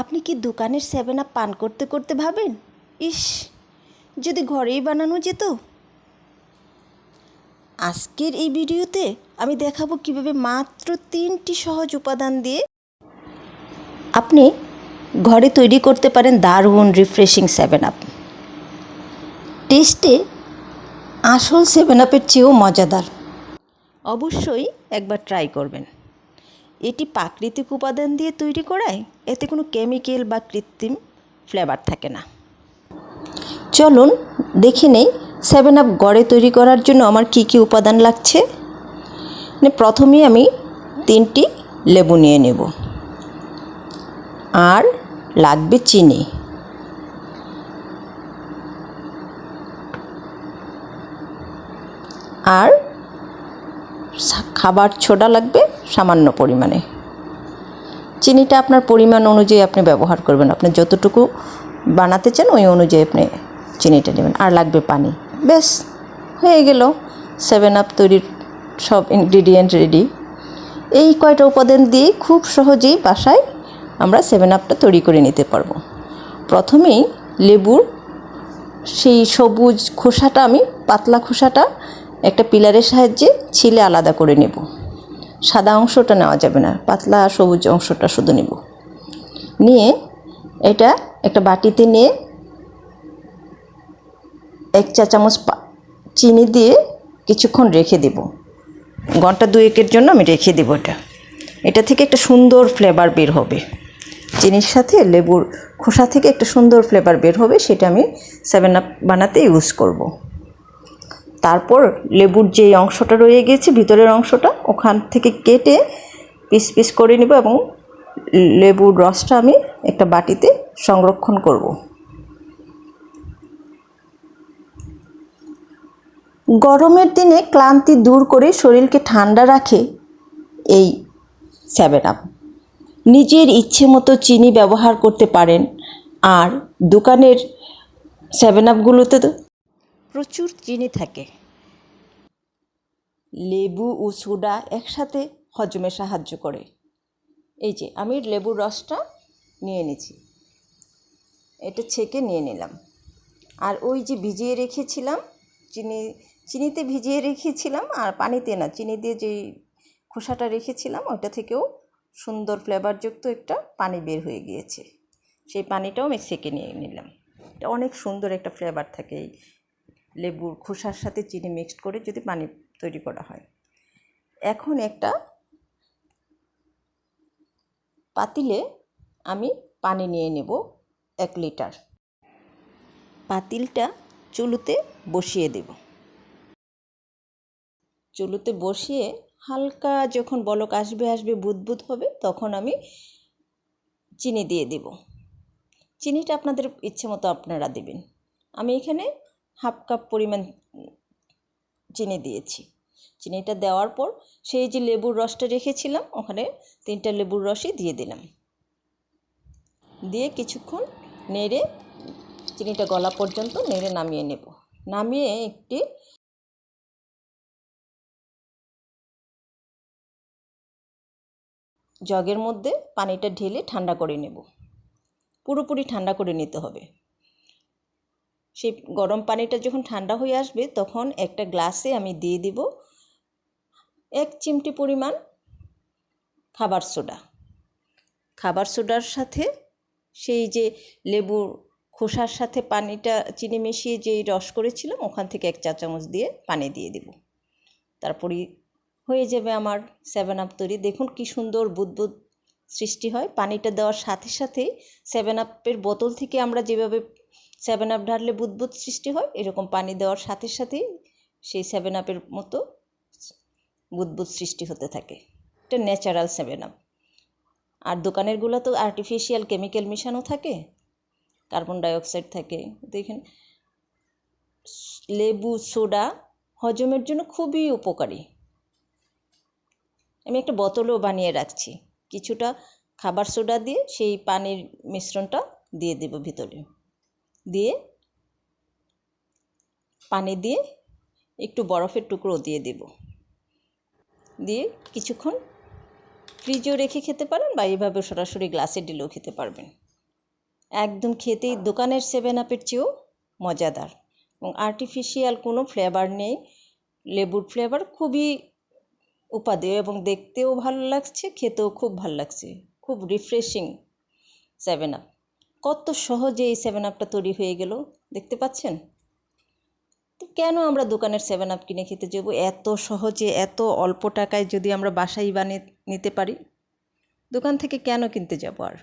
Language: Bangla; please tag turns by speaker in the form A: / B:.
A: আপনি কি দোকানের সেভেন আপ পান করতে করতে ভাবেন? ইস, যদি ঘরেই বানানো যেত? আজকের এই ভিডিওতে আমি দেখাবো কীভাবে মাত্র তিনটি সহজ উপাদান দিয়ে আপনি ঘরে তৈরি করতে পারেন দারুণ রিফ্রেশিং সেভেন আপ। টেস্টে আসল সেভেন আপের চেয়েও মজাদার। অবশ্যই একবার ট্রাই করবেন। এটি প্রাকৃতিক উপাদান দিয়ে তৈরি করায় এতে কোনো কেমিক্যাল বা কৃত্রিম ফ্লেভার থাকে না। চলুন দেখে নেই সেভেন আপ গড়ে তৈরি করার জন্য আমার কি কি উপাদান লাগছে। মানে প্রথমেই আমি তিনটি লেবু নিয়ে নেব। আর লাগবে চিনি। আর খাবার ছোটা লাগবে সামান্য পরিমাণে। চিনিটা আপনার পরিমাণ অনুযায়ী আপনি ব্যবহার করবেন। আপনি যতটুকু বানাতে চান, ওই অনুযায়ী আপনি চিনিটা নেবেন। আর লাগবে পানি। ব্যাস, হয়ে গেল। সেভেন আপ তৈরির সব ইনগ্রিডিয়েন্ট রেডি এই কয়টা উপাদান দিয়ে খুব সহজেই বাসায় আমরা সেভেন আপটা তৈরি করে নিতে পারব। প্রথমেই লেবুর সেই সবুজ খোসাটা, আমি পাতলা খোসাটা একটা পিলারের সাহায্যে ছিলে আলাদা করে নেব। সাদা অংশটা নেওয়া যাবে না, পাতলা সবুজ অংশটা শুধু নেব। নিয়ে এটা একটা বাটিতে নিয়ে এক চা চামচ চিনি দিয়ে কিছুক্ষণ রেখে দেব। ঘণ্টা দুয়েকের জন্য আমি রেখে দেবো এটা। এটা থেকে একটা সুন্দর ফ্লেভার বের হবে। চিনির সাথে লেবুর খোসা থেকে একটা সুন্দর ফ্লেভার বের হবে, সেটা আমি সেভেন আপ বানাতে ইউজ করব। তারপর লেবুর যে অংশটা রয়ে গেছে ভিতরের অংশটা, ওখান থেকে কেটে পিস পিস করে নেব এবং লেবুর রসটা আমি একটা বাটিতে সংরক্ষণ করব। গরমের দিনে ক্লান্তি দূর করে শরীরকে ঠান্ডা রাখে এই সেভেন আপ নিজের ইচ্ছে মতো চিনি ব্যবহার করতে পারেন, আর দোকানের সেভেন আপগুলোতে তো প্রচুর চিনি থাকে। লেবু ও সোডা একসাথে হজমে সাহায্য করে। এই যে, আমি লেবুর রসটা নিয়ে নিয়েছি। এটা ছেঁকে নিয়ে নিলাম। আর ওই যে ভিজিয়ে রেখেছিলাম, চিনি, চিনিতে ভিজিয়ে রেখেছিলাম আর পানিতে না, চিনি দিয়ে যেই খোসাটা রেখেছিলাম ওটা থেকেও সুন্দর ফ্লেভারযুক্ত একটা পানি বের হয়ে গিয়েছে। সেই পানিটাও আমি সেকে নিয়ে নিলাম। এটা অনেক সুন্দর একটা ফ্লেভার থাকে এই লেবুর খোসার সাথে চিনি মিক্সড করে যদি পানি তৈরি করা হয়। এখন একটা পাতিলে আমি পানি নিয়ে নেব এক লিটার। পাতিলটা চুলুতে বসিয়ে দেব। চুলুতে বসিয়ে হালকা যখন বলক আসবে আসবে বুদবুদ হবে তখন আমি চিনি দিয়ে দেব। চিনিটা আপনাদের ইচ্ছে মতো আপনারা দেবেন। আমি এখানে হাফ কাপ পরিমাণ চিনি দিয়েছি। চিনিটা দেওয়ার পর সেই যে লেবুর রসটা রেখেছিলাম, ওখানে তিনটা লেবুর রসই দিয়ে দিলাম। দিয়ে কিছুক্ষণ নেড়ে চিনিটা গলা পর্যন্ত নেড়ে নামিয়ে নেব। নামিয়ে একটি জগের মধ্যে পানিটা ঢেলে ঠান্ডা করে নেব। পুরোপুরি ঠান্ডা করে নিতে হবে। সেই গরম পানিটা যখন ঠান্ডা হয়ে আসবে তখন একটা গ্লাসে আমি দিয়ে দিব এক চিমটি পরিমাণ খাবার সোডা। খাবার সোডার সাথে সেই যে লেবুর খোসার সাথে পানিটা, চিনি মিশিয়ে যেই রস করেছিলাম ওখান থেকে এক চা চামচ দিয়ে পানি দিয়ে দেব। তারপরে হয়ে যাবে আমার সেভেন আপ তৈরি। দেখুন কি সুন্দর বুদবুদ সৃষ্টি হয়। পানিটা দেওয়ার সাথে সাথেই সেভেন আপের বোতল থেকে আমরা যেভাবে সেভেন আপ ঢাললে বুদবুদ সৃষ্টি হয়, এরকম পানি দেওয়ার সাথে সাথেই সেই সেভেন আপের মতো বুদবুদ সৃষ্টি হতে থাকে। এটা ন্যাচারাল সেভেন আপ আর দোকানেরগুলো তো আর্টিফিশিয়াল কেমিক্যাল মেশানো থাকে কার্বন ডাইঅক্সাইড থাকে। দেখেন, লেবু, সোডা হজমের জন্য খুবই উপকারী। আমি একটা বোতলও বানিয়ে রাখছি। কিছুটা খাবার সোডা দিয়ে সেই পানির মিশ্রণটা দিয়ে দেব ভিতরে। দিয়ে, পানি দিয়ে একটু বরফের টুকরো দিয়ে দেব। দিয়ে কিছুক্ষণ ফ্রিজেও রেখে খেতে পারেন বা এইভাবে সরাসরি গ্লাসে ঢেলেও খেতে পারবেন। একদম খেতেই দোকানের সেভেন আপের চেয়েও মজাদার এবং আর্টিফিশিয়াল কোনো ফ্লেভার নেই। লেবুর ফ্লেভার খুবই উপাদেয় এবং দেখতেও ভালো লাগছে, খেতেও খুব ভালো লাগছে। খুব রিফ্রেশিং সেভেন আপ কত সহজে এই সেভেন আপটা তৈরি হয়ে গেল, দেখতে পাচ্ছেন? তো কেন আমরা দোকানের সেভেন আপ কিনে খেতে যাব? এত সহজে, এত অল্প টাকায় যদি আমরা বাসায় বানিয়ে নিতে পারি, দোকান থেকে কেন কিনতে যাব আর?